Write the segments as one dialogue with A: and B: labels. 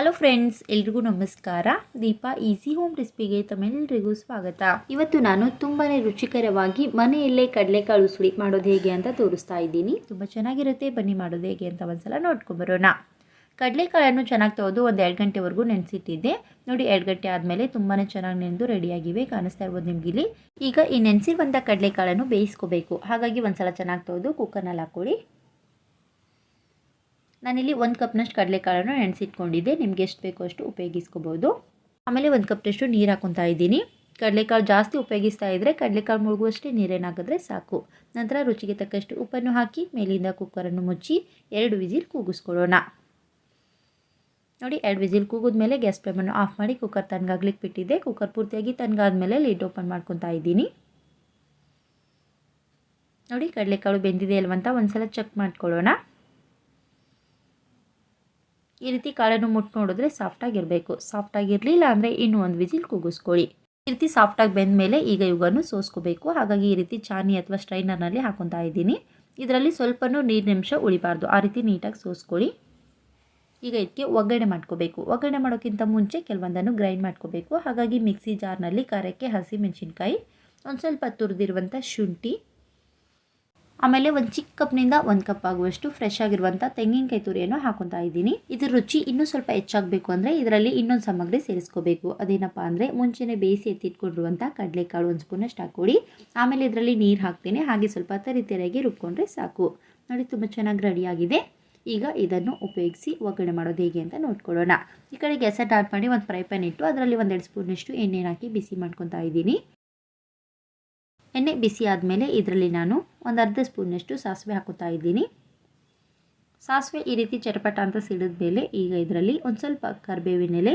A: Hello friends ಎಲ್ರಿಗೂ ನಮಸ್ಕಾರ. Deepa easy home ರೆಸಿಪಿಗೆ ತಮ್ಮೆಲ್ಲರಿಗೂ ಸ್ವಾಗತ. ಇವತ್ತು ನಾನು ತುಂಬಾ ರುಚಿಕರವಾಗಿ ಮನೆಯಲ್ಲೇ ಕಡಲೆಕಾಳು ಸುಳಿ ಮಾಡೋದು ಹೇಗೆ ಅಂತ ತೋರಿಸ್ತಾ ಇದ್ದೀನಿ. ತುಂಬ ಚೆನ್ನಾಗಿರುತ್ತೆ, ಬನ್ನಿ ಮಾಡೋದು ಹೇಗೆ ಅಂತ ಒಂದ್ಸಲ ನೋಡ್ಕೊಂಬರೋಣ ಕಡಲೆಕಾಳನ್ನು ಚೆನ್ನಾಗಿ ತೆಗೆದು ಒಂದು ಎರಡು ಗಂಟೆವರೆಗೂ ನೆನೆಸಿಟ್ಟಿದ್ದೆ. ನೋಡಿ, ಎರಡು ಗಂಟೆ ಆದಮೇಲೆ ತುಂಬಾ ಚೆನ್ನಾಗಿ ನೆನೆದು ರೆಡಿಯಾಗಿವೆ, ಕಾಣಿಸ್ತಾ ಇರ್ಬೋದು ನಿಮಗಿಲ್ಲಿ ಈಗ ಈ ನೆನೆಸಿರುವಂಥ ಕಡಲೆಕಾಳನ್ನು ಬೇಯಿಸ್ಕೋಬೇಕು. ಹಾಗಾಗಿ ಒಂದ್ಸಲ ಚೆನ್ನಾಗಿ ತೆಗೆದು ಕುಕ್ಕರ್ನಲ್ಲಿ ಹಾಕ್ಕೊಳ್ಳಿ. ನಾನಿಲ್ಲಿ ಒಂದು ಕಪ್ನಷ್ಟು ಕಡಲೆಕಾಳನ್ನು ನೆನೆಸಿಟ್ಕೊಂಡಿದ್ದೆ. ನಿಮ್ಗೆ ಎಷ್ಟು ಬೇಕೋ ಅಷ್ಟು ಉಪಯೋಗಿಸ್ಕೋಬೋದು. ಆಮೇಲೆ ಒಂದು ಕಪ್ನಷ್ಟು ನೀರು ಹಾಕೊತಾ ಇದ್ದೀನಿ. ಕಡಲೆಕಾಳು ಜಾಸ್ತಿ ಉಪಯೋಗಿಸ್ತಾ ಇದ್ದರೆ ಕಡಲೆಕಾಳು ಮುಳುಗುವಷ್ಟೇ ನೀರೇನಾಗಿದ್ರೆ ಸಾಕು. ನಂತರ ರುಚಿಗೆ ತಕ್ಕಷ್ಟು ಉಪ್ಪನ್ನು ಹಾಕಿ ಮೇಲಿಂದ ಕುಕ್ಕರನ್ನು ಮುಚ್ಚಿ ಎರಡು ವಿಸಿಲ್ ಕೂಗಿಸ್ಕೊಳ್ಳೋಣ. ನೋಡಿ, ಎರಡು ವಿಸಿಲ್ ಕೂಗಿದ್ಮೇಲೆ ಗ್ಯಾಸ್ ಫ್ಲೇಮನ್ನು ಆಫ್ ಮಾಡಿ ಕುಕ್ಕರ್ ತನ್ಗಾಗ್ಲಿಕ್ಕೆ ಬಿಟ್ಟಿದ್ದೆ. ಕುಕ್ಕರ್ ಪೂರ್ತಿಯಾಗಿ ತನ್ಗಾದ್ಮೇಲೆ ಲಿಡ್ ಓಪನ್ ಮಾಡ್ಕೊತಾ ಇದ್ದೀನಿ. ನೋಡಿ, ಕಡಲೆಕಾಳು ಬೆಂದಿದೆ ಅಲ್ವಂತ ಒಂದ್ಸಲ ಚೆಕ್ ಮಾಡ್ಕೊಳ್ಳೋಣ. ಈ ರೀತಿ ಕಾಳನ್ನು ಮುಟ್ಟು ನೋಡಿದ್ರೆ ಸಾಫ್ಟಾಗಿರಬೇಕು ಸಾಫ್ಟಾಗಿರಲಿಲ್ಲ ಅಂದರೆ ಇನ್ನೂ ಒಂದು ವಿಜಿಲ್ ಕೂಗಿಸ್ಕೊಳ್ಳಿ ಈ ರೀತಿ ಸಾಫ್ಟಾಗಿ ಬೆಂದ ಮೇಲೆ ಈಗ ಇವುಗಳನ್ನು ಸೋಸ್ಕೋಬೇಕು. ಹಾಗಾಗಿ ಈ ರೀತಿ ಚಾನಿ ಅಥವಾ ಸ್ಟ್ರೈನರ್ನಲ್ಲಿ ಹಾಕೊತಾ ಇದ್ದೀನಿ. ಇದರಲ್ಲಿ ಸ್ವಲ್ಪನೂ ನೀರು ನಿಮಿಷ ಉಳಿಬಾರ್ದು. ಆ ರೀತಿ ನೀಟಾಗಿ ಸೋಸ್ಕೊಳ್ಳಿ. ಈಗ ಇದಕ್ಕೆ ಒಗ್ಗರಣೆ ಮಾಡ್ಕೋಬೇಕು. ಒಗ್ಗರಣೆ ಮಾಡೋಕ್ಕಿಂತ ಮುಂಚೆ ಕೆಲವೊಂದನ್ನು ಗ್ರೈಂಡ್ ಮಾಡ್ಕೋಬೇಕು. ಹಾಗಾಗಿ ಮಿಕ್ಸಿ ಜಾರ್ನಲ್ಲಿ ಖಾರಕ್ಕೆ ಹಸಿ ಮೆಣಸಿನ್ಕಾಯಿ ಒಂದು ಸ್ವಲ್ಪ ತುರಿದಿರುವಂಥ ಶುಂಠಿ ಆಮೇಲೆ ಒಂದು ಚಿಕ್ಕ ಕಪ್ನಿಂದ ಒಂದು ಕಪ್ ಆಗುವಷ್ಟು ಫ್ರೆಶ್ ಆಗಿರುವಂಥ ತೆಂಗಿನಕಾಯಿ ತುರಿಯನ್ನು ಹಾಕೊತಾ ಇದ್ದೀನಿ. ಇದ್ರ ರುಚಿ ಇನ್ನೂ ಸ್ವಲ್ಪ ಹೆಚ್ಚಾಗಬೇಕು ಅಂದರೆ ಇದರಲ್ಲಿ ಇನ್ನೊಂದು ಸಾಮಗ್ರಿ ಸೇರಿಸ್ಕೋಬೇಕು. ಅದೇನಪ್ಪ ಅಂದರೆ ಮುಂಚೆನೇ ಬೇಯಿಸಿ ಎತ್ತಿಟ್ಕೊಂಡಿರುವಂಥ ಕಡಲೆಕಾಳು ಒಂದು ಸ್ಪೂನಷ್ಟು ಹಾಕ್ಕೊಡಿ. ಆಮೇಲೆ ಇದರಲ್ಲಿ ನೀರು ಹಾಕ್ತೀನಿ. ಹಾಗೆ ಸ್ವಲ್ಪ ತರಿತರಿಯಾಗಿ ರುಬ್ಕೊಂಡ್ರೆ ಸಾಕು. ನೋಡಿ, ತುಂಬ ಚೆನ್ನಾಗಿ ರೆಡಿಯಾಗಿದೆ ಈಗ ಇದನ್ನು ಉಪಯೋಗಿಸಿ ಒಗ್ಗರಣೆ ಮಾಡೋದು ಹೇಗೆ ಅಂತ ನೋಡ್ಕೊಳ್ಳೋಣ. ಈ ಕಡೆ ಗ್ಯಾಸಟ್ ಆನ್ ಮಾಡಿ ಒಂದು ಫ್ರೈ ಪ್ಯಾನ್ ಇಟ್ಟು ಅದರಲ್ಲಿ ಒಂದೆರಡು ಸ್ಪೂನಷ್ಟು ಎಣ್ಣೆ ಹಾಕಿ ಬಿಸಿ ಮಾಡ್ಕೊತಾ ಇದ್ದೀನಿ. ಎಣ್ಣೆ ಬಿಸಿ ಆದಮೇಲೆ ಇದರಲ್ಲಿ ನಾನು ಒಂದು ಅರ್ಧ ಸ್ಪೂನಷ್ಟು ಸಾಸಿವೆ ಹಾಕುತ್ತಾ ಇದ್ದೀನಿ. ಸಾಸಿವೆ ಈ ರೀತಿ ಚಟಪಟ ಅಂತ ಸಿಡಿದ ಮೇಲೆ ಈಗ ಇದರಲ್ಲಿ ಒಂದು ಸ್ವಲ್ಪ ಕರಿಬೇವಿನೆಲೆ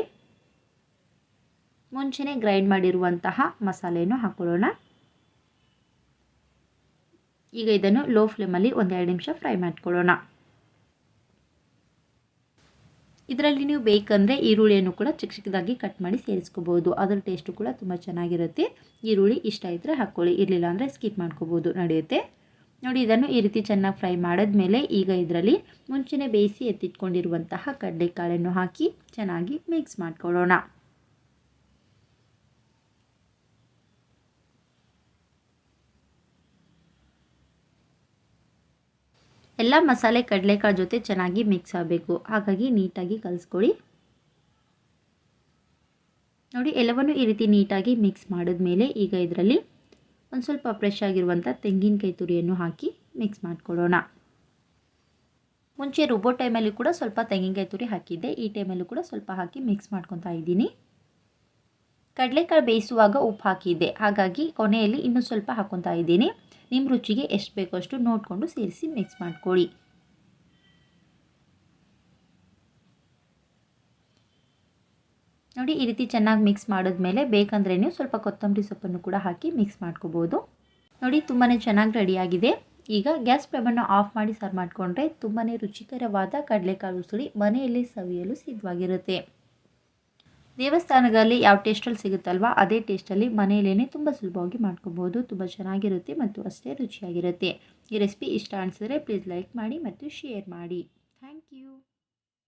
A: ಮುಂಚೆನೇ ಗ್ರೈಂಡ್ ಮಾಡಿರುವಂತಹ ಮಸಾಲೆಯನ್ನು ಹಾಕೊಳ್ಳೋಣ. ಈಗ ಇದನ್ನು ಲೋ ಫ್ಲೇಮಲ್ಲಿ ಒಂದೆರಡು ನಿಮಿಷ ಫ್ರೈ ಮಾಡ್ಕೊಳ್ಳೋಣ. ಇದರಲ್ಲಿ ನೀವು ಬೇಕಂದರೆ ಈರುಳ್ಳಿಯನ್ನು ಕೂಡ ಚಿಕ್ಕ ಚಿಕ್ಕದಾಗಿ ಕಟ್ ಮಾಡಿ ಸೇರಿಸ್ಕೋಬೋದು. ಅದರ ಟೇಸ್ಟು ಕೂಡ ತುಂಬ ಚೆನ್ನಾಗಿರುತ್ತೆ. ಈರುಳ್ಳಿ ಇಷ್ಟ ಇದ್ದರೆ ಹಾಕ್ಕೊಳ್ಳಿ. ಇರಲಿಲ್ಲ ಅಂದರೆ ಸ್ಕಿಪ್ ಮಾಡ್ಕೋಬೋದು. ನಡೆಯುತ್ತೆ. ನೋಡಿ, ಇದನ್ನು ಈ ರೀತಿ ಚೆನ್ನಾಗಿ ಫ್ರೈ ಮಾಡಿದ್ಮೇಲೆ ಈಗ ಇದರಲ್ಲಿ ಮುಂಚೆನೇ ಬೇಯಿಸಿ ಎತ್ತಿಟ್ಕೊಂಡಿರುವಂತಹ ಕಡಲೆಕಾಳನ್ನು ಹಾಕಿ ಚೆನ್ನಾಗಿ ಮಿಕ್ಸ್ ಮಾಡ್ಕೊಳ್ಳೋಣ. ಎಲ್ಲ ಮಸಾಲೆ ಕಡಲೆಕಾಳು ಜೊತೆ ಚೆನ್ನಾಗಿ ಮಿಕ್ಸ್ ಆಗಬೇಕು. ಹಾಗಾಗಿ ನೀಟಾಗಿ ಕಲಿಸ್ಕೊಳ್ಳಿ. ನೋಡಿ, ಎಲ್ಲವನ್ನು ಈ ರೀತಿ ನೀಟಾಗಿ ಮಿಕ್ಸ್ ಮಾಡಿದ್ಮೇಲೆ ಈಗ ಇದರಲ್ಲಿ ಒಂದು ಸ್ವಲ್ಪ ಫ್ರೆಶ್ ಆಗಿರುವಂಥ ತೆಂಗಿನಕಾಯಿ ತುರಿಯನ್ನು ಹಾಕಿ ಮಿಕ್ಸ್ ಮಾಡಿಕೊಡೋಣ ಮುಂಚೆ ರುಬ್ಬೋ ಟೈಮಲ್ಲಿ ಕೂಡ ಸ್ವಲ್ಪ ತೆಂಗಿನಕಾಯಿ ತುರಿ ಹಾಕಿದ್ದೆ. ಈ ಟೈಮಲ್ಲೂ ಕೂಡ ಸ್ವಲ್ಪ ಹಾಕಿ ಮಿಕ್ಸ್ ಮಾಡ್ಕೊತಾ ಇದ್ದೀನಿ. ಕಡಲೆಕಾಳು ಬೇಯಿಸುವಾಗ ಉಪ್ಪು ಹಾಕಿದ್ದೆ. ಹಾಗಾಗಿ ಕೊನೆಯಲ್ಲಿ ಇನ್ನೂ ಸ್ವಲ್ಪ ಹಾಕ್ಕೊತಾ ಇದ್ದೀನಿ. ನಿಮ್ಮ ರುಚಿಗೆ ಎಷ್ಟು ಬೇಕೋ ಅಷ್ಟು ನೋಡಿಕೊಂಡು ಸೇರಿಸಿ ಮಿಕ್ಸ್ ಮಾಡ್ಕೊಳ್ಳಿ. ನೋಡಿ, ಈ ರೀತಿ ಚೆನ್ನಾಗಿ ಮಿಕ್ಸ್ ಮಾಡಿದ್ಮೇಲೆ ಬೇಕಂದ್ರೆ ನೀವು ಸ್ವಲ್ಪ ಕೊತ್ತಂಬರಿ ಸೊಪ್ಪನ್ನು ಕೂಡ ಹಾಕಿ ಮಿಕ್ಸ್ ಮಾಡ್ಕೋಬೋದು. ನೋಡಿ ತುಂಬಾ ಚೆನ್ನಾಗಿ ರೆಡಿಯಾಗಿದೆ ಈಗ ಗ್ಯಾಸ್ ಫ್ಲೇಮನ್ನು ಆಫ್ ಮಾಡಿ ಸರ್ವ್ ಮಾಡಿಕೊಂಡ್ರೆ ತುಂಬಾ ರುಚಿಕರವಾದ ಕಡಲೆಕಾಳು ಉಸುಳಿ ಮನೆಯಲ್ಲಿ ಸವಿಯಲು ಸಿದ್ಧವಾಗಿರುತ್ತೆ. ದೇವಸ್ಥಾನಗಳಲ್ಲಿ ಯಾವ ಟೇಸ್ಟಲ್ಲಿ ಸಿಗುತ್ತಲ್ವ? ಅದೇ ಟೇಸ್ಟಲ್ಲಿ ಮನೆಯಲ್ಲೇ ತುಂಬ ಸುಲಭವಾಗಿ ಮಾಡ್ಕೋಬೋದು ತುಂಬ ಚೆನ್ನಾಗಿರುತ್ತೆ ಮತ್ತು ಅಷ್ಟೇ ರುಚಿಯಾಗಿರುತ್ತೆ. ಈ ರೆಸಿಪಿ ಇಷ್ಟ ಅನಿಸಿದ್ರೆ ಪ್ಲೀಸ್ ಲೈಕ್ ಮಾಡಿ ಮತ್ತು ಶೇರ್ ಮಾಡಿ.